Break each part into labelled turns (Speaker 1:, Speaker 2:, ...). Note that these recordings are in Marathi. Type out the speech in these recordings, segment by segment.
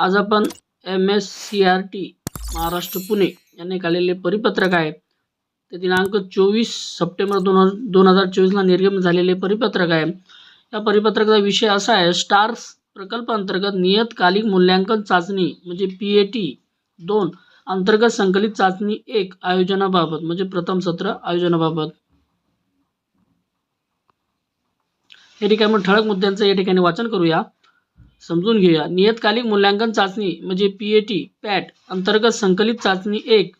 Speaker 1: आज आपण M S C R T Maharashtra Pune यांनी काढलेले परिपत्रक आहे. ते दिनांक चोवीस सप्टेंबर दोन हजार दोन हजार चोवीसला निर्गमित झालेले परिपत्रक आहे. या परिपत्रकाचा विषय असा आहे स्टार्स प्रकल्प अंतर्गत नियतकालिक मूल्यांकन चाचणी म्हणजे पी ए टी दोन अंतर्गत संकलित चाचणी एक आयोजनाबाबत म्हणजे प्रथम सत्र आयोजनाबाबत. या ठिकाणी मग ठळक मुद्द्यांचं या ठिकाणी वाचन करूया. समजून घेऊया. नियतकालिक मूल्यांकन चाचणी म्हणजे पी ए टी पॅट अंतर्गत संकलित चाचणी एक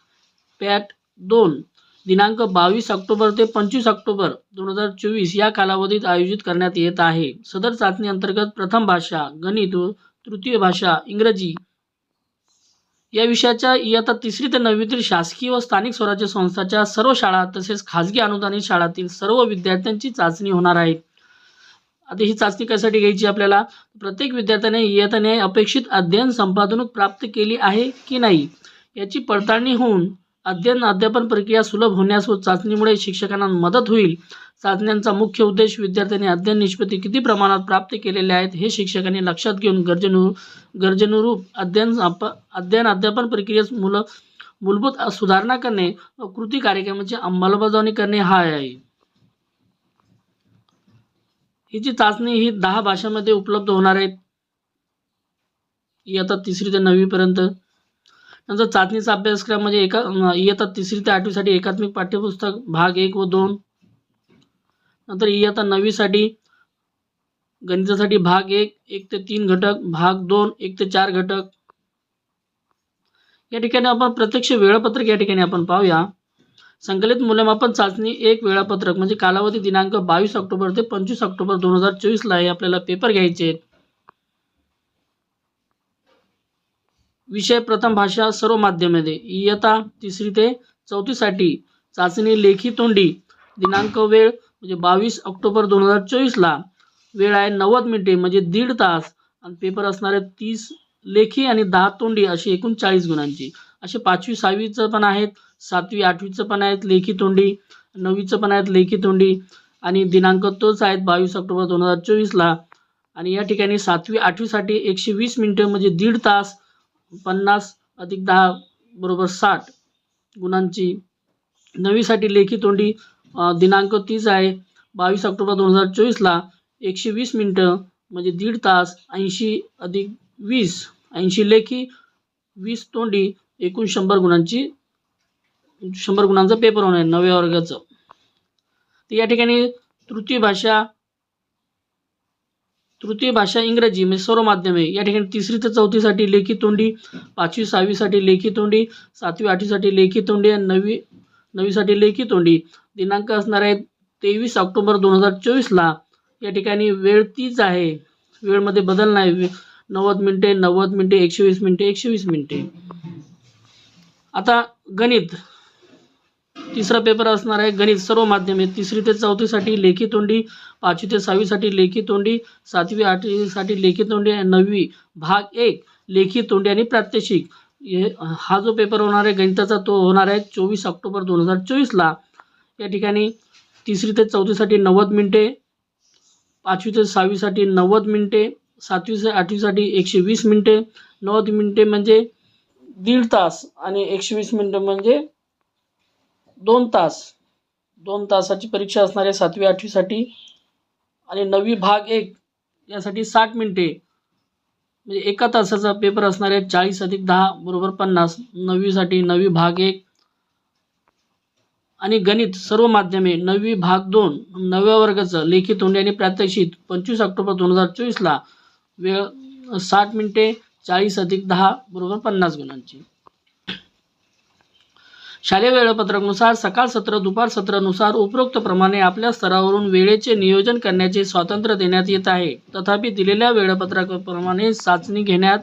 Speaker 1: पॅट दोन दिनांक बावीस ऑक्टोबर ते पंचवीस ऑक्टोबर दोन हजार चोवीस या कालावधीत आयोजित करण्यात येत आहे. सदर चाचणी अंतर्गत प्रथम भाषा गणित व तृतीय भाषा इंग्रजी या विषयाच्या इयत्ता तिसरी ते नववीतील शासकीय व स्थानिक स्वराज्य संस्थाच्या सर्व शाळा तसेच खाजगी अनुदानित शाळातील सर्व विद्यार्थ्यांची चाचणी होणार आहे. आता ही चाचणी कशासाठी घ्यायची आपल्याला? प्रत्येक विद्यार्थ्याने इयत्ताने अपेक्षित अध्ययन संपादनूक प्राप्त केली आहे की नाही? याची पडताळणी होऊन अध्ययन अध्यापन प्रक्रिया सुलभ होण्यास व चाचणीमुळे शिक्षकांना मदत होईल. चाचण्यांचा मुख्य उद्देश विद्यार्थ्यांनी अध्ययन निष्पत्ती किती प्रमाणात प्राप्त केलेले आहेत हे शिक्षकांनी लक्षात घेऊन गरजेनु गरजेनुरूप अध्ययन अप अध्ययन अध्यापन प्रक्रियेस मुलं मूलभूत सुधारणा करणे व कृती कार्यक्रमाची अंमलबजावणी करणे हा आहे. ही जी चाचणी ही दहा भाषांमध्ये उपलब्ध होणार आहेत इयत्ता तिसरी ते नववीपर्यंत नंतर चाचणीचा अभ्यासक्रम म्हणजे एका इयत्ता तिसरी ते आठवीसाठी एकात्मिक पाठ्यपुस्तक भाग एक व दोन. नंतर इयत्ता नववीसाठी गणितासाठी भाग एक एक ते तीन घटक भाग दोन एक ते चार घटक. या ठिकाणी आपण प्रत्यक्ष वेळापत्रक या ठिकाणी आपण पाहूया. संकलित मूल्यमापन चाचणी एक वेळापत्रक म्हणजे कालावधी दिनांक बावीस ऑक्टोबर ते पंचवीस ऑक्टोबर दोन हजार चोवीसला हे आपल्याला पेपर घ्यायचे आहेत. विषय प्रथम भाषा सर्व माध्यमामध्ये इयता तिसरी ते चौथीसाठी चाचणी लेखी तोंडी दिनांक वेळ म्हणजे बावीस ऑक्टोबर दोन हजार चोवीसला. वेळ आहे नव्वद मिनिटे म्हणजे दीड तास. आणि पेपर असणारे तीस लेखी आणि दहा तोंडी अशी एकूण चाळीस गुणांची. असे पाचवी सहावीचं पण आहेत. सातवी आठवीचं पण आहेत लेखी तोंडी. नववीचं पण आहेत लेखी तोंडी. आणि दिनांक तोच आहेत बावीस ऑक्टोबर दोन हजार चोवीसला. आणि या ठिकाणी सातवी आठवीसाठी एकशे वीस मिनटं म्हणजे दीड तास पन्नास अधिक दहा बरोबर साठ गुणांची नवीसाठी लेखी तोंडी दिनांक तीस आहे. बावीस ऑक्टोबर दोन हजार चोवीसला एकशे वीस मिनटं म्हणजे दीड तास ऐंशी अधिक वीस ऐंशी लेखी वीस तोंडी एकूण शंभर गुणांची शंभर गुणांचा पेपर होणार आहे नवव्या वर्गाचं. तर या ठिकाणी तृतीय भाषा तृतीय भाषा इंग्रजी म्हणजे सर्व माध्यमे. या ठिकाणी तिसरी ते चौथीसाठी लेखी तोंडी पाचवी सहावीसाठी लेखी तोंडी सातवी आठवीसाठी लेखी तोंडी आणि नववी नववीसाठी लेखी तोंडी. दिनांक असणार आहे तेवीस ऑक्टोबर दोन हजार चोवीसला या ठिकाणी वेळ तीच आहे. वेळमध्ये बदल नाही. नव्वद मिनिटे नव्वद मिनिटे एकशे वीस मिनिटे एकशे वीस मिनिटे. आता गणित. तिसरा पेपर असणार आहे गणित. सर्व माध्यमे तिसरी ते चौथीसाठी लेखी तोंडी पाचवी ते सहावीसाठी लेखी तोंडी सातवी आठवीसाठी लेखी तोंडी आणि नववी भाग एक लेखी तोंडी आणि प्रात्यक्षिक. हे हा जो पेपर होणार आहे गणिताचा तो होणार आहे चोवीस ऑक्टोबर दोन हजार चोवीसला या ठिकाणी तिसरी ते चौथीसाठी नव्वद मिनिटे पाचवी ते सहावीसाठी नव्वद मिनिटे सातवी ते आठवीसाठी एकशे वीस मिनिटे. नव्वद मिनिटे म्हणजे दीड तास आणि एकशे वीस मिनिटं म्हणजे दोन तास दोन तासाची परीक्षा असणाऱ्या सातवी आठवीसाठी आणि नववी भाग एक यासाठी साठ मिनिटे म्हणजे एका तासाचा पेपर असणार आहे चाळीस अधिक दहा बरोबर पन्नास नववीसाठी नववी भाग एक आणि गणित सर्व माध्यमे नववी भाग दोन नवव्या वर्गाचं लेखी तोंडी आणि प्रात्यक्षिक पंचवीस ऑक्टोबर दोन हजार चोवीसला वेळ साठ मिनिटे चाळीस अधिक दहा बरोबर पन्नास गुणांची. शालेय वेळापत्रकानुसार सकाळ सत्र दुपार सत्रानुसार उपरोक्त प्रमाणे आपल्या स्तरावरून वेळेचे नियोजन करण्याचे स्वातंत्र्य देण्यात येत आहे. तथापि दिलेल्या वेळापत्रकाप्रमाणे चाचणी घेण्यात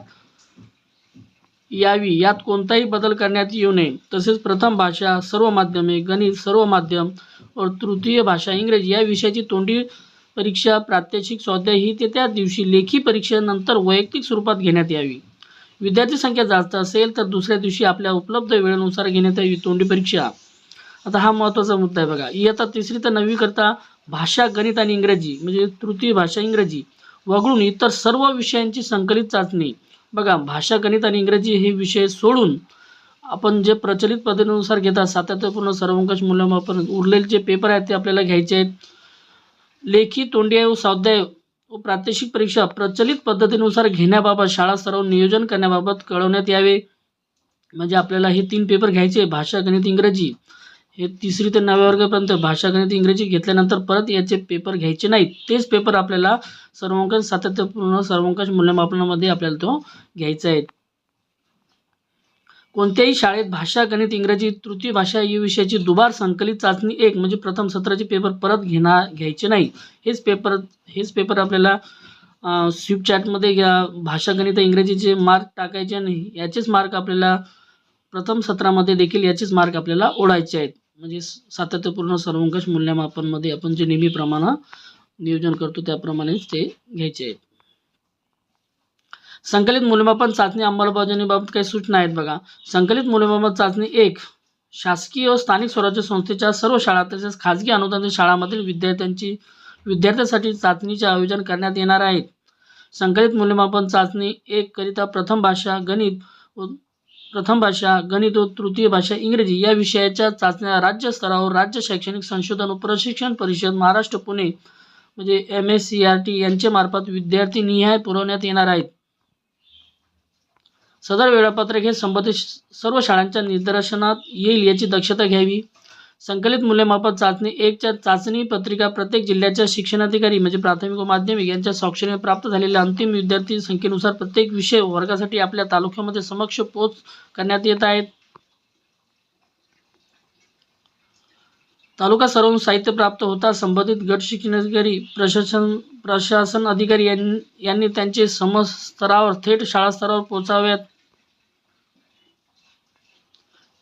Speaker 1: यावी यात कोणताही बदल करण्यात येऊ नये. तसेच प्रथम भाषा सर्व माध्यमे गणित सर्व माध्यम व तृतीय भाषा इंग्रजी या विषयाची तोंडी परीक्षा प्रात्यक्षिक स्वाध्याय ही ते त्या दिवशी लेखी परीक्षेनंतर वैयक्तिक स्वरूपात घेण्यात यावी. विद्यार्थी संख्या जास्त असेल तर दुसऱ्या दिवशी आपल्या उपलब्ध वेळेनुसार घेण्यात यावी तोंडी परीक्षा. आता हा महत्त्वाचा मुद्दा आहे बघा. इयत्ता तिसरी तर नववी करता भाषा गणित आणि इंग्रजी म्हणजे तृतीय भाषा इंग्रजी वगळून इतर सर्व विषयांची संकलित चाचणी. बघा भाषा गणित आणि इंग्रजी हे विषय सोडून आपण जे प्रचलित पद्धतीनुसार घेतात सातत्यपूर्ण सर्वंकष मूल्यमापन उरलेले जे पेपर आहेत ते आपल्याला घ्यायचे आहेत. लेखी तोंडी व स्वाध्याय व प्रात्यक्षिक परीक्षा प्रचलित पद्धतीनुसार घेण्याबाबत शाळा सर्व नियोजन करण्याबाबत कळवण्यात यावे. म्हणजे आपल्याला हे तीन पेपर घ्यायचे भाषा गणित इंग्रजी. हे तिसरी ते नव्या वर्गापर्यंत भाषा गणित इंग्रजी घेतल्यानंतर परत याचे पेपर घ्यायचे नाहीत. तेच पेपर आपल्याला सर्वंकष सातत्यपूर्ण सर्वांकश मूल्यमापनामध्ये आपल्याला तो घ्यायचा आहे. कोणत्याही शाळेत भाषा गणित इंग्रजी तृतीय भाषा या विषयाची दुबार संकलित चाचणी एक म्हणजे प्रथम सत्राचे पेपर परत घेणार घ्यायचे नाही. हेच पेपर हेच पेपर आपल्याला स्विप चॅटमध्ये घ्या भाषा गणित इंग्रजीचे मार्क टाकायचे नाही याचेच मार्क आपल्याला प्रथम सत्रामध्ये देखील याचेच मार्क आपल्याला ओढायचे आहेत. म्हणजे सातत्यपूर्ण सर्वंकष मूल्यमापनमध्ये आपण जे नेहमीप्रमाणे नियोजन करतो त्याप्रमाणेच ते घ्यायचे आहेत. संकलित मूल्यमापन चाचणी अंमलबजावणीबाबत काही सूचना आहेत बघा. संकलित मूल्यमापन चाचणी एक शासकीय व स्थानिक स्वराज्य संस्थेच्या सर्व शाळा तसेच खाजगी अनुदानित शाळांमधील विद्यार्थ्यांची विद्यार्थ्यांसाठी चाचणीचे आयोजन करण्यात येणार आहेत संकलित मूल्यमापन चाचणी एक करिता प्रथम भाषा गणित प्रथम भाषा गणित व तृतीय भाषा इंग्रजी या विषयाच्या चाचण्या राज्य स्तरावर राज्य शैक्षणिक संशोधन व प्रशिक्षण परिषद महाराष्ट्र पुणे म्हणजे M S C R T यांच्यामार्फत विद्यार्थी निहाय पुरवण्यात येणार आहेत. सदर वेळापत्रक हे संबंधित सर्व शाळांच्या निदर्शनात येईल याची दक्षता घ्यावी. संकलित मूल्यमापन चाचणी एकच्या चाचणी पत्रिका प्रत्येक जिल्ह्याच्या शिक्षणाधिकारी म्हणजे प्राथमिक व माध्यमिक यांच्या स्वाक्षरीने प्राप्त झालेल्या अंतिम विद्यार्थी संख्येनुसार प्रत्येक विषय वर्गासाठी आपल्या तालुक्यामध्ये समक्ष पोच करण्यात येत आहेत. तालुका सर्व साहित्य प्राप्त होता. संबंधित गट शिक्षणाधिकारी प्रशासन प्रशासन अधिकारी यांनी त्यांचे समस्तरावर थेट शाळा स्तरावर पोहोचाव्यात.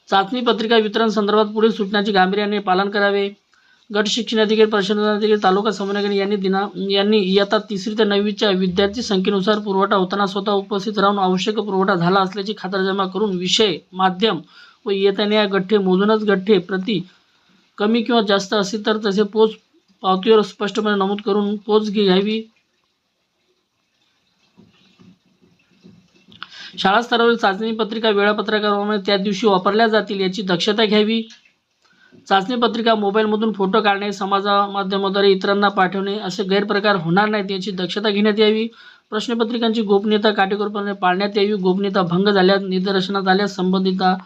Speaker 1: चाचणी पत्रिका वितरण संदर्भात पुढील सूचनाचे गांभीर्याने पालन करावे. गट शिक्षणाधिकारी प्रशासनाधिकारी तालुका समन्वयकारी यांनी दिना यांनी इयत्ता तिसरी ते नववीच्या विद्यार्थी संख्येनुसार पुरवठा होताना स्वतः उपस्थित राहून आवश्यक पुरवठा झाला असल्याची खातरजमा करून विषय माध्यम व इयत्ताने या गठ्ठे मोजूनच गठ्ठे प्रति कमी किंवा जास्त असेल तर तसे पोच पावतीवर स्पष्टपणे नमूद करून पोच घ्यावी. शाळा स्तरावरील चाचणी पत्रिका वेळापत्रकाप्रमाणे त्या दिवशी वापरल्या जातील याची दक्षता घ्यावी. चाचणी पत्रिका मोबाईलमधून फोटो काढणे समाज माध्यमाद्वारे इतरांना पाठवणे असे गैरप्रकार होणार नाहीत याची दक्षता घेण्यात यावी. प्रश्नपत्रिकांची गोपनीयता काटेकोरपणे पाळण्यात यावी. गोपनीयता भंग झाल्यास निदर्शनात आल्यास संबंधिता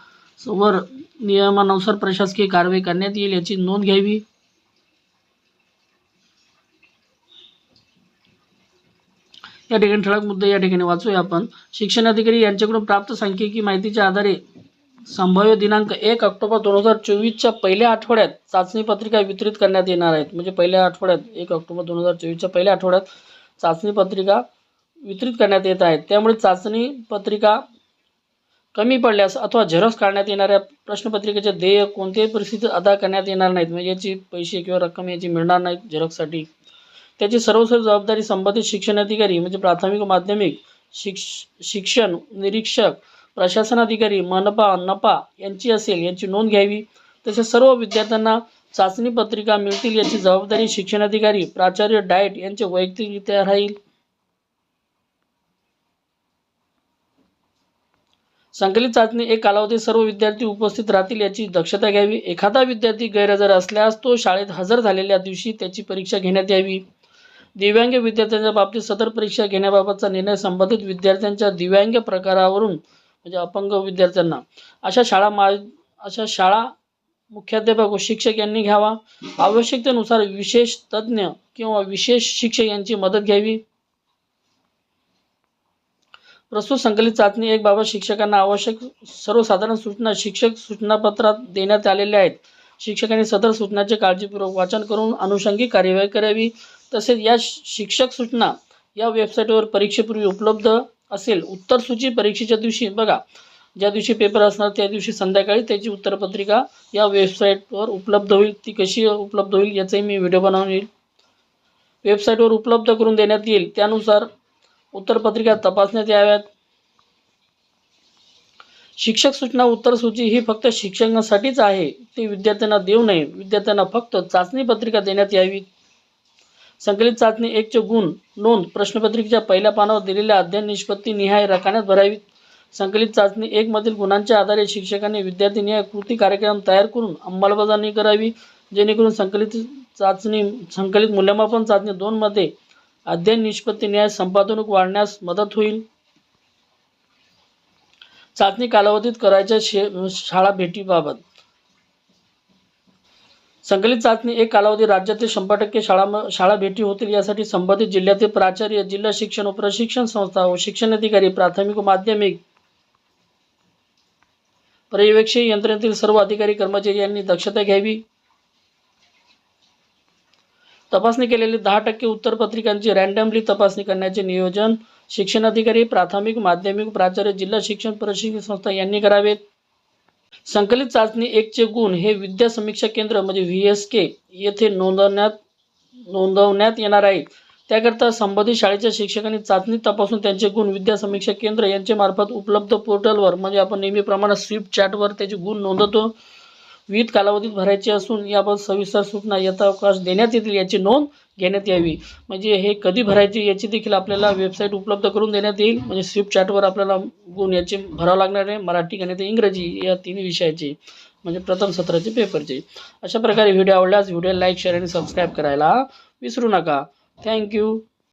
Speaker 1: वर नियमानुसार प्रशासकीय कारवाई करण्यात येईल याची नोंद घ्यावी. या ठिकाणी ठळक मुद्दे या ठिकाणी वाचूया आपण. शिक्षण अधिकारी यांच्याकडून प्राप्त सांख्यिकी माहितीच्या आधारे संभाव्य दिनांक एक ऑक्टोबर दोन हजार चोवीसच्या पहिल्या आठवड्यात चाचणी पत्रिका वितरित करण्यात येणार आहेत. म्हणजे पहिल्या आठवड्यात एक ऑक्टोबर दोन हजार चोवीसच्या पहिल्या आठवड्यात चाचणी पत्रिका वितरित करण्यात येत आहेत. त्यामुळे चाचणी पत्रिका कमी पडल्यास अथवा झेरॉक्स काढण्यात येणाऱ्या प्रश्नपत्रिकेचे देय कोणत्याही परिस्थितीत अदा करण्यात येणार नाहीत. म्हणजे याची पैसे किंवा रक्कम याची मिळणार नाहीत झेरॉक्ससाठी. त्याची सर्वस्व जबाबदारी संबंधित शिक्षण अधिकारी म्हणजे प्राथमिक माध्यमिक शिक्ष शिक्षण निरीक्षक प्रशासन अधिकारी मनपा नपा यांची असेल यांची नोंद घ्यावी. तसेच सर्व विद्यार्थ्यांना चाचणी पत्रिका मिळतील याची जबाबदारी शिक्षणाधिकारी प्राचार्य डाएट यांचे वैयक्तिकरित्या राहील. संकलित चाचणी एक कालावधीत सर्व विद्यार्थी उपस्थित राहतील याची दक्षता घ्यावी. एखादा विद्यार्थी गैरहजर असल्यास तो शाळेत हजर झालेल्या दिवशी त्याची परीक्षा घेण्यात यावी. दिव्यांग विद्यार्थ्यांच्या बाबतीत सदर परीक्षा घेण्याबाबतचा निर्णय संबंधित विद्यार्थ्यांच्या दिव्यांग प्रकारावरून म्हणजे अपंग विद्यार्थ्यांना. अशा शाळा मा अशा शाळा मुख्याध्यापक व शिक्षक यांनी घ्यावा. आवश्यकतेनुसार विशेष तज्ज्ञ किंवा विशेष शिक्षक यांची मदत घ्यावी. प्रस्तुत संकलित चाचणी एक बाबत शिक्षकांना आवश्यक सर्वसाधारण सूचना शिक्षक सूचनापत्रात देण्यात आलेल्या आहेत. शिक्षकांनी सदर सूचनाचे काळजीपूर्वक वाचन करून अनुषंगिक कार्यवाही करावी. तसेच या शिक्षक सूचना या वेबसाईटवर परीक्षेपूर्वी उपलब्ध असेल उत्तर सूची परीक्षेच्या दिवशी बघा. ज्या दिवशी पेपर असणार त्या दिवशी संध्याकाळी त्याची उत्तरपत्रिका या वेबसाईटवर उपलब्ध होईल. ती कशी उपलब्ध होईल याचाही मी व्हिडिओ बनवून येईल. वेबसाईटवर उपलब्ध करून देण्यात येईल. त्यानुसार उत्तरपत्रिका तपासण्यात याव्यात. शिक्षक सूचना उत्तर सूची ही फक्त शिक्षकांसाठीच आहे. ती विद्यार्थ्यांना देऊ नये. विद्यार्थ्यांना फक्त चाचणी पत्रिका देण्यात यावी. संकलित चाचणी एकचे गुण नोंद प्रश्नपत्रिकेच्या पहिल्या पानावर दिलेल्या अध्ययन निष्पत्ती निहाय राखण्यात भरावीत संकलित चाचणी एकमधील गुणांच्या आधारे शिक्षकांनी विद्यार्थी निहाय कृती कार्यक्रम तयार करून अंमलबजावणी करावी. जेणेकरून संकलित चाचणी संकलित मूल्यमापन चाचणी दोनमध्ये अध्ययन निष्पत्ती न्याय संपादनूक वाढण्यास मदत होईल. चाचणी कालावधीत करायच्या शे शाळा भेटीबाबत. संकलित चाचणी एक कालावधी राज्यातील शंभर टक्के शाळा शाळा भेटी होतील यासाठी संबंधित जिल्ह्यातील प्राचार्य जिल्हा शिक्षण व प्रशिक्षण संस्था व शिक्षण अधिकारी प्राथमिक व माध्यमिक पर्यवेक्षक यंत्रणेतील सर्व अधिकारी कर्मचारी यांनी दक्षता घ्यावी. तपासणी केलेली दहा टक्के उत्तरपत्रिकांची रँडमली तपासणी करण्याचे नियोजन शिक्षण अधिकारी प्राथमिक माध्यमिक प्राचार्य जिल्हा शिक्षण प्रशिक्षण संस्था यांनी करावेत. संकलित चाचणी एकचे गुण हे विद्या समीक्षा केंद्र म्हणजे व्ही एस के येथे नोंदवण्यात नोंदवण्यात येणार आहे. त्याकरता संबंधित शाळेच्या शिक्षकांनी चाचणी तपासून त्यांचे गुण विद्या समीक्षा केंद्र यांच्या मार्फत उपलब्ध पोर्टलवर म्हणजे आपण नेहमीप्रमाणे स्विफ्ट चॅटवर त्याचे गुण नोंदवतो. विविध कालावधीत भरायचे असून याबाबत सविस्तर सूचना यथावकाश देण्यात येतील याची नोंद घेण्यात यावी. म्हणजे हे कधी भरायचे याची देखील आपल्याला वेबसाईट उपलब्ध करून देण्यात येईल. म्हणजे स्विफ्ट चार्टवर आपल्याला गुण याचे भरावं लागणार आहे. मराठी गणित इंग्रजी या तीन विषयाचे म्हणजे प्रथम सत्राचे पेपरचे अशा प्रकारे व्हिडिओ आवडल्यास व्हिडिओ लाईक शेअर आणि सबस्क्राईब करायला विसरू नका. थँक्यू